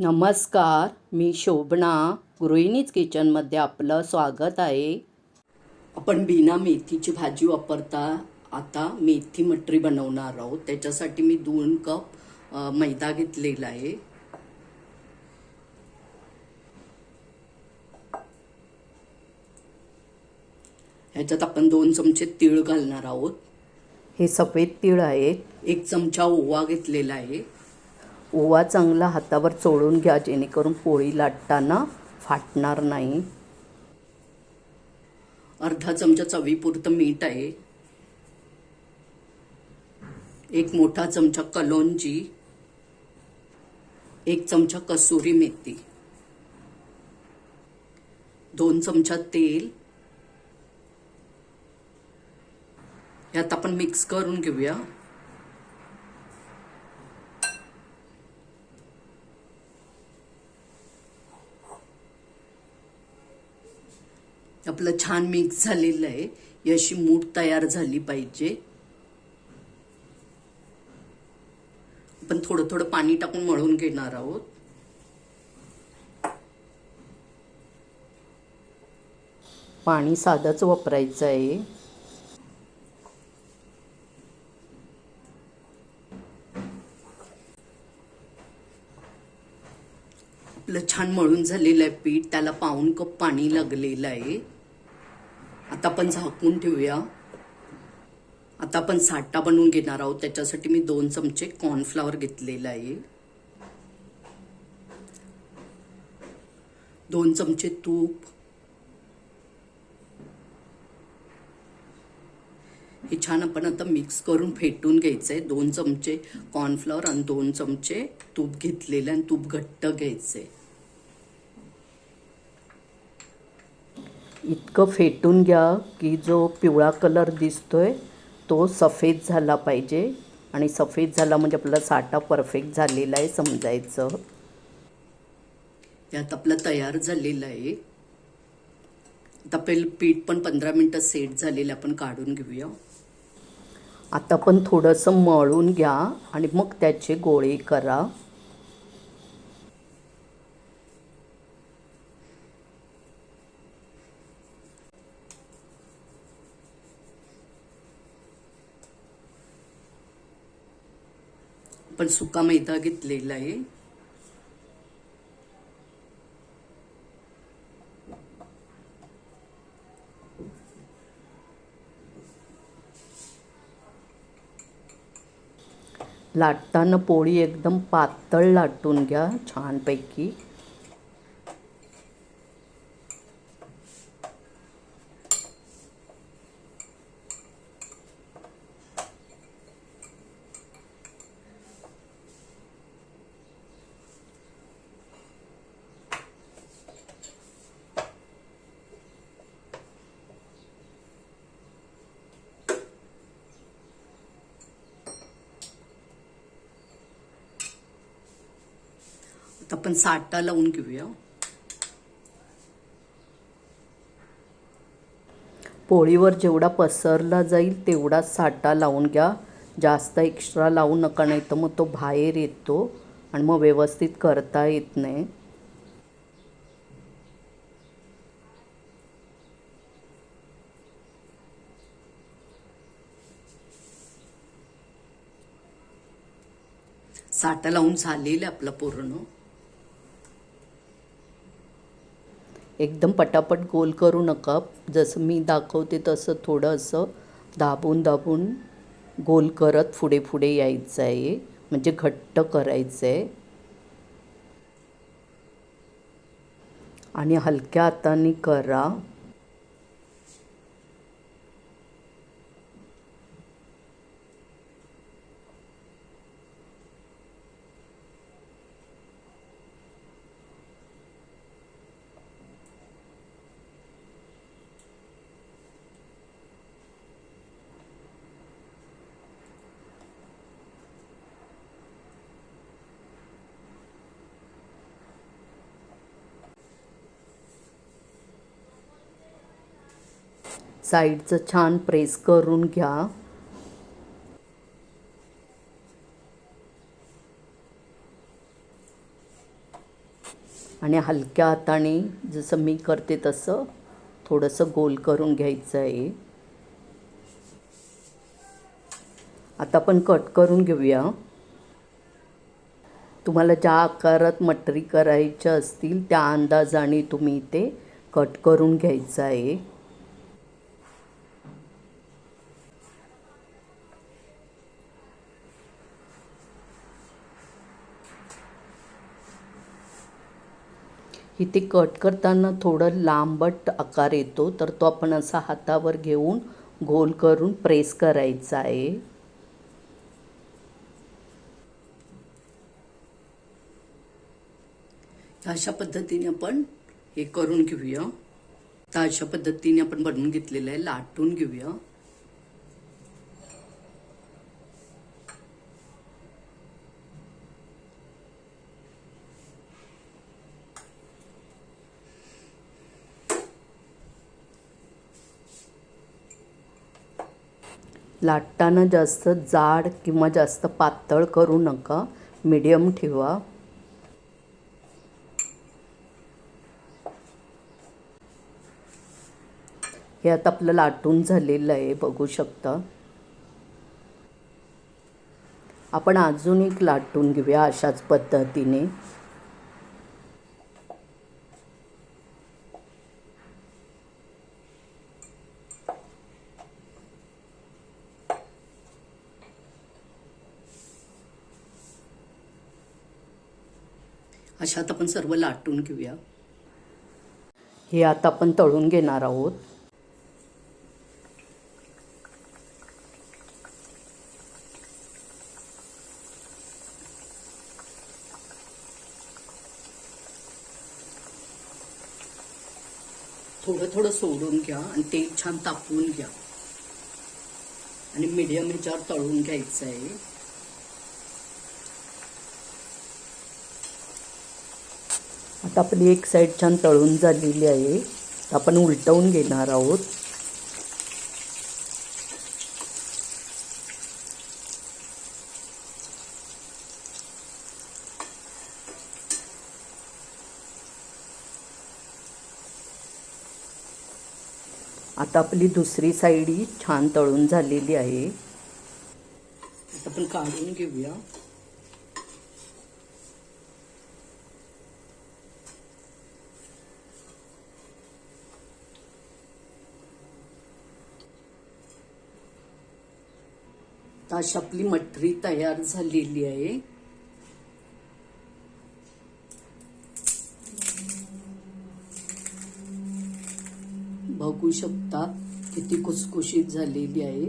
नमस्कार मी शोभना. गृहिणीच किचनमध्ये आपलं स्वागत आहे. आपण बिना मेथीची भाजी वापरता आता मेथी मटरी बनवणार आहोत. त्याच्यासाठी मी दोन कप मैदा घेतलेला आहे. ह्याच्यात आपण दोन चमचे तीळ घालणार आहोत. हे सफेद तीळ आहेत. एक चमचा ओवा घेतलेला आहे. ओवा चांगला हातावर चोळून घ्या जेणेकरून पोळी लाटताना फाटणार नाही. अर्धा चमचा चवीपुरतं मीठ आहे. एक मोठा चमचा कलोंजी. एक चमचा कसुरी मेथी. दोन चमचा तेल. यात आपण मिक्स करून घेऊया. आपलं छान मिक्स झालेलं आहे. अशी मूठ तयार झाली पाहिजे. आपण थोडं थोडं पाणी टाकून मळून घेणार आहोत. पाणी साधंच वापरायचं आहे. आपलं छान मळून झालेलं आहे पीठ त्याला पाऊन कप पाणी लागलेलं आहे. आता आपण झाकून ठेवूया. आता आपण साठा बनवून घेणार आहोत. त्याच्यासाठी मी दोन चमचे कॉर्नफ्लॉवर घेतलेलं आहे. दोन चमचे तूप. हे छान आपण आता मिक्स करून फेटून घ्यायचं आहे दोन चमचे कॉर्नफ्लॉवर आणि दोन चमचे तूप घेतलेलं आणि तूप घट्ट घ्यायचं आहे इतकं फेटून घ्या की जो पिवळा कलर दिसतोय तो सफेद झाला पाहिजे. आणि सफेद झाला म्हणजे आपला साठा परफेक्ट झालेला आहे समजायचं. त्यात आपलं तयार झालेलं आहे. आता पहिलं पीठ पण पंधरा मिनटं सेट झालेलं आपण काढून घेऊया. आता पण थोडंसं मळून घ्या आणि मग त्याचे गोळे करा. आपण सुका मैदा घेतलेला आहे. लाटताना पोळी एकदम पातळ लाटून घ्या छानपैकी. आपण साठा लावून घेऊया. पोळीवर जेवढा पसरला जाईल तेवढा साठा लावून घ्या. जास्त एक्स्ट्रा लावू नका नाही तर मग तो बाहेर येतो आणि मग व्यवस्थित करता येत नाही. साठा लावून झालेलं आपलं पूर्ण. एकदम पटापट गोल करू नका. जसं मी दाखवते तसं थोडं असं दाबून दाबून गोल करत पुढे पुढे यायचं आहे म्हणजे घट्ट करायचं आहे आणि हलक्या हाताने करा. साईडचं छान प्रेस करून घ्या. आणि हलक्या हाताने जसं मी करते तसं थोडंसं गोल करून घ्यायचं आहे. आता आपण कट करून घेऊया. तुम्हाला ज्या आकारात मटरी करायच्या असतील त्या अंदाजाने तुम्ही ते कट करून घ्यायचं आहे. इथे कट करताना थोडं लांबट आकार येतो तर तो आपण असा हातावर घेऊन गोल करून प्रेस करायचा आहे. अशा पद्धतीने आपण हे करून घेऊया. तर अशा पद्धतीने आपण बनवून घेतलेलं आहे लाटून घेऊया. लाटताना जास्त जाड किंवा जास्त पातळ करू नका. मीडियम ठेवा. हे आता आपलं लाटून झालेलं आहे बघू शकता. आपण अजून एक लाटून घेऊया अशाच पद्धतीने. अशात आपण सर्व लाटून घेऊया. हे आता आपण तळून घेणार आहोत. थोडं थोडं सोडून घ्या आणि तेल छान तापवून घ्या. आणि मीडियम ह्याच्यावर तळून घ्यायचं आहे आता आपली एक साईड छान तळून झालेली आहे. आपण उलटवून घेणार आहोत. आता आपली दुसरी साईड ही छान तळून झालेली आहे. आता आपण काढून घेऊया. तर अशी आपली मठरी तयार झालेली आहे. बघू शकता किती खुसखुशीत झालेली आहे.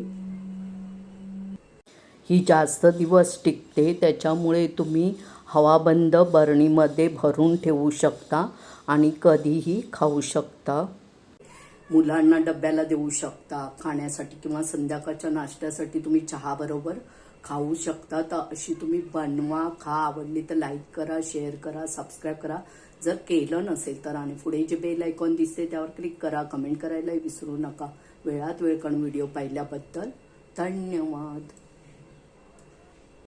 ही जास्त दिवस टिकते त्याच्यामुळे तुम्ही हवाबंद बरणीमध्ये भरून ठेवू शकता आणि कधीही खाऊ शकता. मुलांना डब्याला देऊ शकता खाण्यासाठी किंवा संध्याकाळच्या नाश्त्यासाठी तुम्ही चहाबरोबर खाऊ शकता. तर अशी तुम्ही बनवा खा आवडली तर लाईक करा शेअर करा सबस्क्राईब करा. जर केलं नसेल तर आणि पुढे जे बेल आयकॉन दिसते त्यावर क्लिक करा कमेंट करायलाही विसरू नका. वेळात वेळ कण व्हिडिओ पाहिल्याबद्दल धन्यवाद.